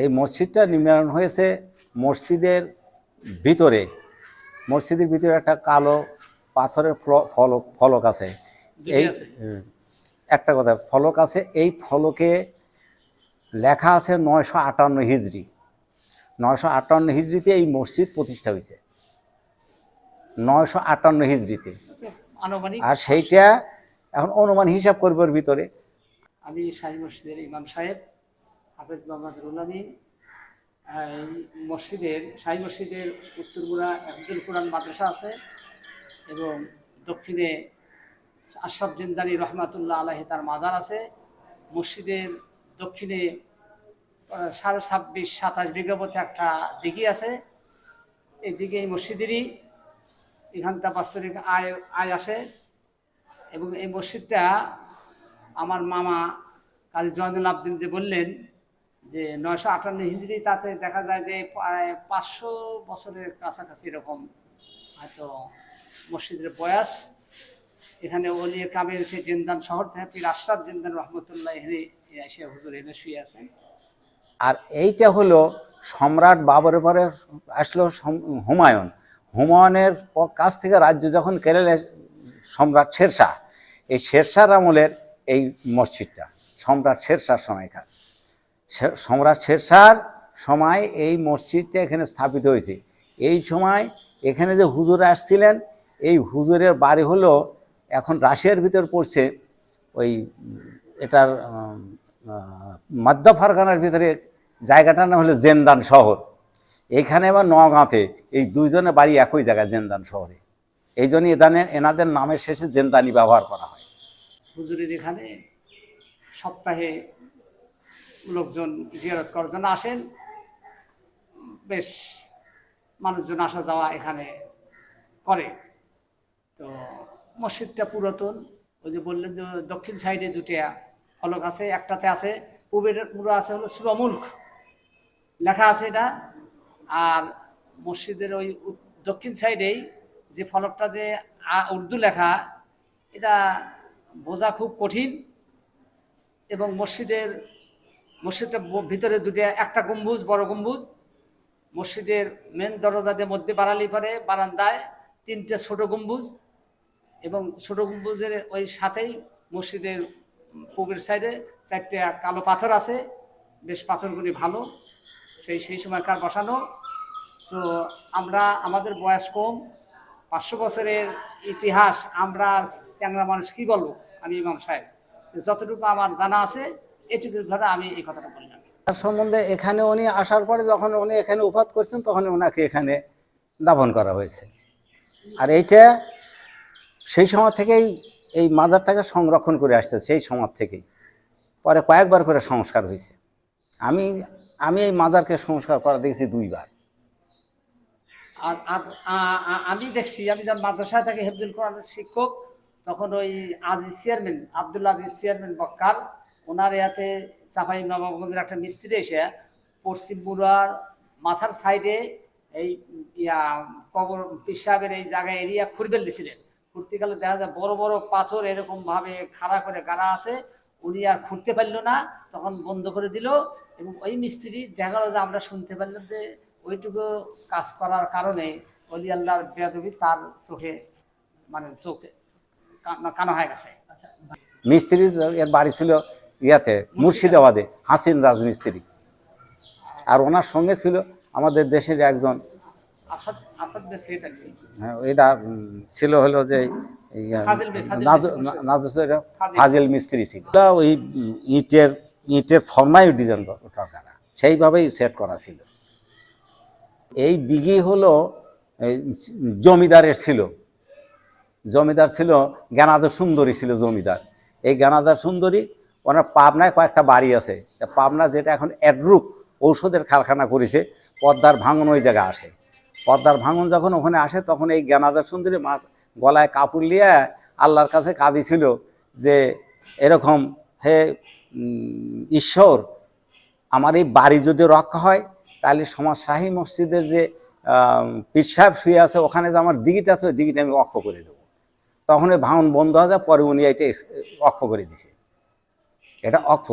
এই মসজিদটা নির্মাণ হয়েছে মসজিদের ভিতরে। মসজিদের ভিতরে একটা কালো পাথরের ফল- ফলক ফলক আছে। এই একটা কথা ফলক আছে। এই ফলকে লেখা আছে নয়শো আটান্ন হিজড়ি। নয়শো আটান্ন হিজড়িতে এই মসজিদ প্রতিষ্ঠা হয়েছে। নয়শো আটান্ন হিজড়িতে। আর সেইটা এখন অনুমান হিসাব করবার ভিতরে। আমি শাহী মসজিদের ইমাম সাহেব। হাফেজ মোহাম্মদ এই মসজিদের সাই মসজিদের উত্তরপুরা একজুল কোরআন মাদ্রাসা আছে এবং দক্ষিণে আশরাফ জিন্দানি রহমাতুল্লাহ আলাহি তার মাজার আছে। মসজিদের দক্ষিণে সাড়ে ছাব্বিশ, সাতাশ বিঘা মতো একটা দিঘি আছে। এই দিকে এই মসজিদেরই এখানটা বাৎসরিক আয় আয় আসে এবং এই মসজিদটা আমার মামা কাজী জয়নুল আবদিন যে বললেন যে নয়শো আটান্ন হিজড়ি, তাতে দেখা যায় যে প্রায় পাঁচশো বছরের কাছাকাছি এরকম হয়তো মসজিদের বয়স। এখানে অলিয়ে কাবের সে জেন্দান শহর থেকে পীর আশরাফ জিন্দান রহমতুল্লাহ এখানে এসে হুজুর এনে শুয়ে আছেন। আর এইটা হলো সম্রাট বাবরের পরে আসলো হুমায়ুন। হুমায়ুনের কাছ থেকে রাজ্য যখন কেড়ে সম্রাট শেরশাহ, এই শেরশাহর আমলের এই মসজিদটা, সম্রাট শেরশাহর সময়কার। সম্রাট শেরশার সময় এই মসজিদটা এখানে স্থাপিত হয়েছে। এই সময় এখানে যে হুজুর আসছিলেন এই হুজুরের বাড়ি হলো এখন রাশিয়ার ভিতর পড়ছে ওই এটার উম, মধ্য ফারগানার ভিতরে জায়গাটার নাম হলো জেনদান শহর। এইখানে আবার নগাঁতে এই দুইজনের বাড়ি একই জায়গায় জেনদান শহরে। এই জন্য এদানে এনাদের নামের শেষে জেনদানি ব্যবহার করা হয়। হুজুরের এখানে সপ্তাহে লোকজন জিয়ারত করার জন্য আসেন। বেশ মানুষজন আসা যাওয়া এখানে করে। তো মসজিদটা পুরাতন। ওই যে বললেন যে দক্ষিণ সাইডে দুটা ফলক আছে, একটাতে আছে, পূবের পুরো আছে হলো সুরমুল্ক লেখা আছে এটা। আর মসজিদের ওই দক্ষিণ সাইডেই যে ফলকটা যে উর্দু লেখা, এটা বোঝা খুব কঠিন। এবং মসজিদের মসজিদটা ব- ভিতরে দুটো, একটা গম্বুজ, বড় গম্বুজ। মসজিদের মেন দরজাদের মধ্যে বাড়ালি পরে, বারান্দায় তিনটে ছোট গম্বুজ এবং ছোট গম্বুজের ওই সাথেই মসজিদের পূবের সাইডে চারটে কালো পাথর আছে। বেশ পাথরগুলি ভালো। সেই সেই সময়কার বসানো? তো আমরা, আমাদের বয়স কম। পাঁচশো বছরের ইতিহাস আমরা চ্যাংরা মানুষ কি বলব? আমি ইমাম সাহেব। যতটুকু আমার জানা আছে আমি এই কথাটা বললাম। তার সম্বন্ধে এখানে উনি আসার পরে যখন উনি এখানে উপাত করছেন তখন ওনাকে এখানে দাফন করা হয়েছে। আর এইটা সেই সময় থেকেই এই মাজারটাকে সংরক্ষণ করে আসছে সেই সময় থেকেই। পরে কয়েকবার করে সংস্কার হয়েছে। আমি আমি এই মাজারকে সংস্কার করা দেখেছি দুইবার। আর আমি দেখছি আমি যখন মাদ্রাসায় থাকি হেফজুল কোরআনের শিক্ষক তখন ওই আজিজ চেয়ারম্যান আবদুল্লা আজিজ চেয়ারম্যান বক্কার ওনার ইয়াতে চাপাই নবাবগঞ্জের একটা মিস্ত্রি এসে পশ্চিম মুড়ার মাথার সাইডে এই, ইয়া, কবর পিসাবের এই জায়গায় এরিয়া খুঁড়বে দিয়েছিলেন খুঁড়তে গেলে দেখা যায় বড় বড় পাথর এরকমভাবে খাড়া করে গাড়া আছে, উনি আর খুঁড়তে পারল না, তখন বন্ধ করে দিল এবং ওই মিস্ত্রি দেখা গেল যে আমরা শুনতে পারলাম যে ওইটুকু কাজ করার কারণে অলি আল্লাহর বেয়াদবি তার চোখে মানে চোখে, কানা- হয়ে গেছে। মিস্ত্রি এর বাড়ি ছিল ইয়াতে মুর্শিদাবাদে হাসিন রাজমিস্ত্রি। আর ওনার সঙ্গে ছিল আমাদের দেশের একজন হ্যাঁ, এটা ছিল হলো যে ফাজিল মিস্ত্রি। ছিল। ওই ইটের ইটের ফর্মাই ডিজাইন ওটা তারা সেইভাবেই সেট করা ছিল। এই দিঘি হলো জমিদারের ছিল। জমিদার ছিল জ্ঞানাদর সুন্দরী ছিল জমিদার। এই জ্ঞানাদার সুন্দরী ওনার পাবনায় কয়েকটা বাড়ি আছে। পাবনা যেটা এখন অ্যাড্রুক ঔষধের কারখানা করেছে, পদ্মার ভাঙন ওই জায়গায় আসে। পদ্মার ভাঙন যখন ওখানে আসে, তখন এই জ্ঞানাদার সুন্দরী মা গলায় কাপড় নিয়ে আল্লাহর কাছে কাঁদিছিল যে, এরকম হে ঈশ্বর, আমার এই বাড়ি যদি রক্ষা হয়, তাহলে সমাজ শাহী মসজিদের যে পীর সাহেব শুয়ে আছে, ওখানে যে আমার দিঘিটা আছে, ওই দিঘিটা আমি অক্ষ করে দেবো। তখন ওই ভাঙন বন্ধ হয়ে যায়, পরে উনি এটা অক্ষ করে দিছে। এটা অক্ষ